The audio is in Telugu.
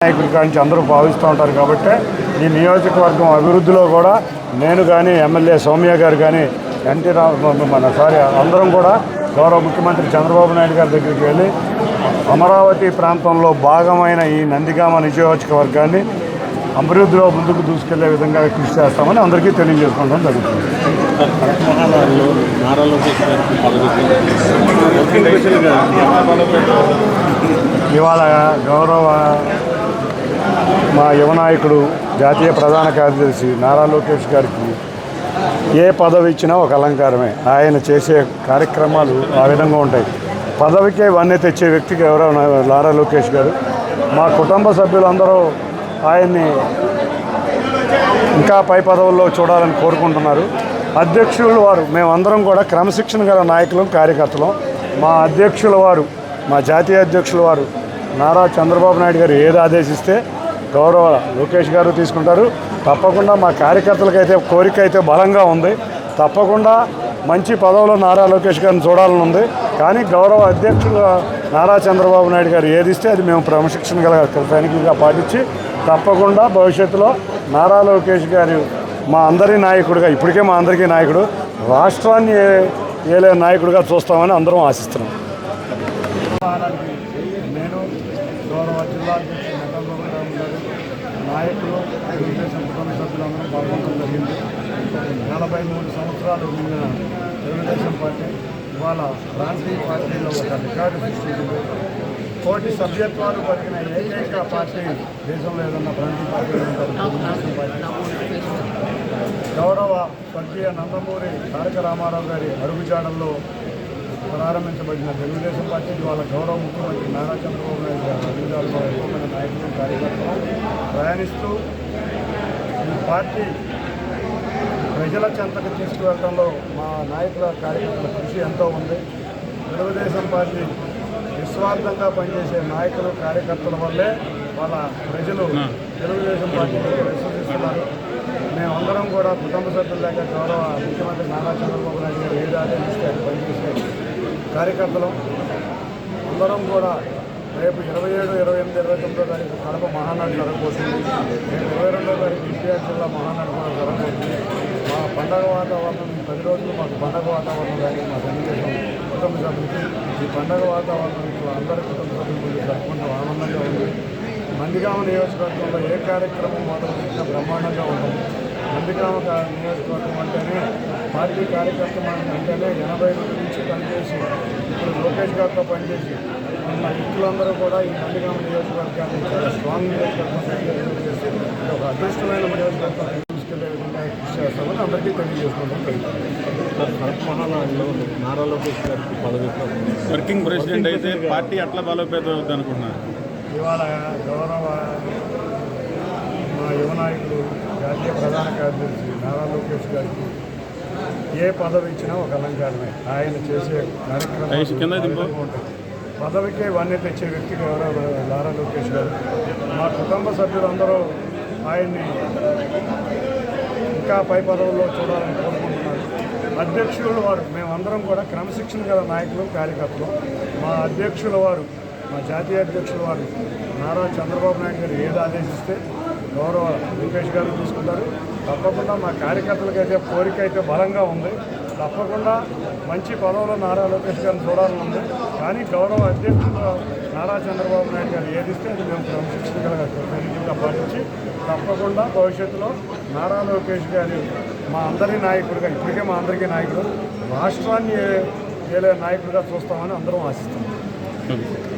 నాయకుడి కాడి నుంచి అందరూ భావిస్తూ ఉంటారు కాబట్టి ఈ నియోజకవర్గం అభివృద్ధిలో కూడా నేను కానీ ఎమ్మెల్యే సౌమ్య గారు కానీ ఎన్టీ రామ మన సారీ అందరం కూడా గౌరవ ముఖ్యమంత్రి చంద్రబాబు నాయుడు గారి దగ్గరికి వెళ్ళి అమరావతి ప్రాంతంలో భాగమైన ఈ నందిగామ నియోజకవర్గాన్ని అభివృద్ధిలో ముందుకు దూసుకెళ్ళే విధంగా కృషి చేస్తామని అందరికీ తెలియజేసుకోవడం జరుగుతుంది. ఇవాళ గౌరవ మా యువ నాయకుడు జాతీయ ప్రధాన కార్యదర్శి నారా లోకేష్ గారికి ఏ పదవి ఇచ్చినా ఒక అలంకారమే. ఆయన చేసే కార్యక్రమాలు ఆ విధంగా ఉంటాయి. పదవికే ఇవన్నీ తెచ్చే వ్యక్తికి ఎవరో లారా నారా లోకేష్ గారు. మా కుటుంబ సభ్యులందరూ ఆయన్ని ఇంకా పై పదవుల్లో చూడాలని కోరుకుంటున్నారు. అధ్యక్షులు వారు మేమందరం కూడా క్రమశిక్షణ గల నాయకులు కార్యకర్తలు. మా అధ్యక్షుల వారు మా జాతీయ అధ్యక్షుల వారు నారా చంద్రబాబు నాయుడు గారు ఏది ఆదేశిస్తే గౌరవ లోకేష్ గారు తీసుకుంటారు. తప్పకుండా మా కార్యకర్తలకైతే కోరిక అయితే బలంగా ఉంది. తప్పకుండా మంచి పదవులో నారా లోకేష్ గారిని చూడాలని ఉంది. కానీ గౌరవ అధ్యక్షులు నారా చంద్రబాబు నాయుడు గారు ఏది ఇస్తే అది మేము క్రమశిక్షణ గల సైనికులుగా పాటించి తప్పకుండా భవిష్యత్తులో నారా లోకేష్ గారు మా అందరి నాయకుడిగా ఇప్పటికే మా అందరికీ నాయకుడు రాష్ట్రాన్ని ఏలే నాయకుడిగా చూస్తామని అందరం ఆశిస్తున్నాం. నేను గౌరవ జిల్లా అధ్యక్షుడు గారు నాయకులు తెలుగుదేశం కుటుంబ సభ్యులందరూ పాల్గొనడం జరిగింది. నలభై మూడు సంవత్సరాలు నిండిన తెలుగుదేశం పార్టీ ఇవాళ ప్రాంతీయ పార్టీలో ఒక రికార్డు సృష్టించింది. కోటి సభ్యత్వాలు కలిగిన ఏకైక పార్టీ దేశంలో ఏదన్నా ప్రాంతీయ పార్టీ తెలుగుదేశం పార్టీ. గౌరవ స్వర్గీయ నందమూరి తారక రామారావు గారి అడుగుజాడల్లో ప్రారంభించబడిన తెలుగుదేశం పార్టీ వాళ్ళ గౌరవ ముఖ్యమంత్రి నారా చంద్రబాబు నాయుడు గారి కార్యకర్తలు ప్రయాణిస్తూ ఈ పార్టీ ప్రజల చెంతకు తీసుకువెళ్ళడంలో మా నాయకుల కార్యకర్తల కృషి ఎంతో ఉంది. తెలుగుదేశం పార్టీ నిస్వార్థంగా పనిచేసే నాయకులు కార్యకర్తల వల్లే వాళ్ళ ప్రజలు తెలుగుదేశం పార్టీని విశ్వసిస్తున్నారు. మేమందరం కూడా కుటుంబ సభ్యులు లేక గౌరవ ముఖ్యమంత్రి నారా చంద్రబాబు నాయుడు గారు అది పనిచేసే కార్యకర్తలు. అందరం కూడా రేపు ఇరవై ఏడు ఇరవై ఎనిమిది ఇరవై తొమ్మిదో తారీఖు కడప మహానాడు జరగబోతుంది. రేపు ఇరవై రెండో తారీఖు ఎన్టీఆర్ జిల్లా మహానాడు కూడా జరగబోతుంది. మా పండగ వాతావరణం పది రోజులు మాకు పండగ వాతావరణం కానీ మా సన్నివేశం కుటుంబ సభ్యులకి ఈ పండగ వాతావరణం ఇప్పుడు అందరి కుటుంబ సభ్యులు జరుపుకుంటూ ఆనందంగా ఉంది. నందిగామ నియోజకవర్గంలో ఏ కార్యక్రమం మొదలు పెట్టినా బ్రహ్మాండంగా ఉంటుంది. నందిగామ నియోజకవర్గం అంటేనే పార్టీ కార్యకర్త అంటేనే ఎనభై నుంచి పనిచేసి ఇప్పుడు లోకేష్ గారితో పనిచేసి వ్యక్తులందరూ కూడా ఈ నందిగామ నియోజకవర్గాన్ని చాలా స్ట్రాంగ్ నియోజకవర్గం చేసి ఒక అదృష్టమైన నియోజకవర్గం తీసుకెళ్ళే విధంగా కృషి చేస్తామని అందరికీ తెలియజేసుకుంటాం మహానాడులో నారా లోకేష్ గారికి పదవి వర్కింగ్ ప్రెసిడెంట్ అయితే పార్టీ అట్లా బలోపేతం అవుతుంది అనుకుంటున్నారు. ఇవాళ గౌరవ మా యువ నాయకుడు జాతీయ ప్రధాన కార్యదర్శి నారా లోకేష్ గారికి ఏ పదవి ఇచ్చినా ఒక అలంకారమే. ఆయన చేసే కార్యక్రమం పదవికి వన్నె తెచ్చే వ్యక్తికి ఎవరో నారా లోకేష్ గారు. మా కుటుంబ సభ్యులందరూ ఆయన్ని ఇంకా పై పదవుల్లో చూడాలని కోరుకుంటున్నారు. అధ్యక్షులు వారు మేమందరం కూడా క్రమశిక్షణ గల నాయకులు కార్యకర్తలు. మా అధ్యక్షుల వారు మా జాతీయ అధ్యక్షుల వారు నారా చంద్రబాబు నాయుడు గారు ఏది ఆదేశిస్తే గౌరవ లోకేష్ గారు తీసుకుంటారు. తప్పకుండా మా కార్యకర్తలకైతే కోరిక అయితే బలంగా ఉంది. తప్పకుండా మంచి పదవులో నారా లోకేష్ గారిని చూడాలని ఉంది. కానీ గౌరవ అధ్యక్షుడు నారా చంద్రబాబు నాయుడు గారు ఏది ఇస్తే అది మేము క్రమశిక్షణగా పాటించి తప్పకుండా భవిష్యత్తులో నారా లోకేష్ గారి మా అందరి నాయకుడిగా ఇప్పటికే మా అందరికీ నాయకుడు రాష్ట్రాన్ని ఏలే నాయకుడిగా చూస్తామని అందరం ఆశిస్తున్నాం. Hmm.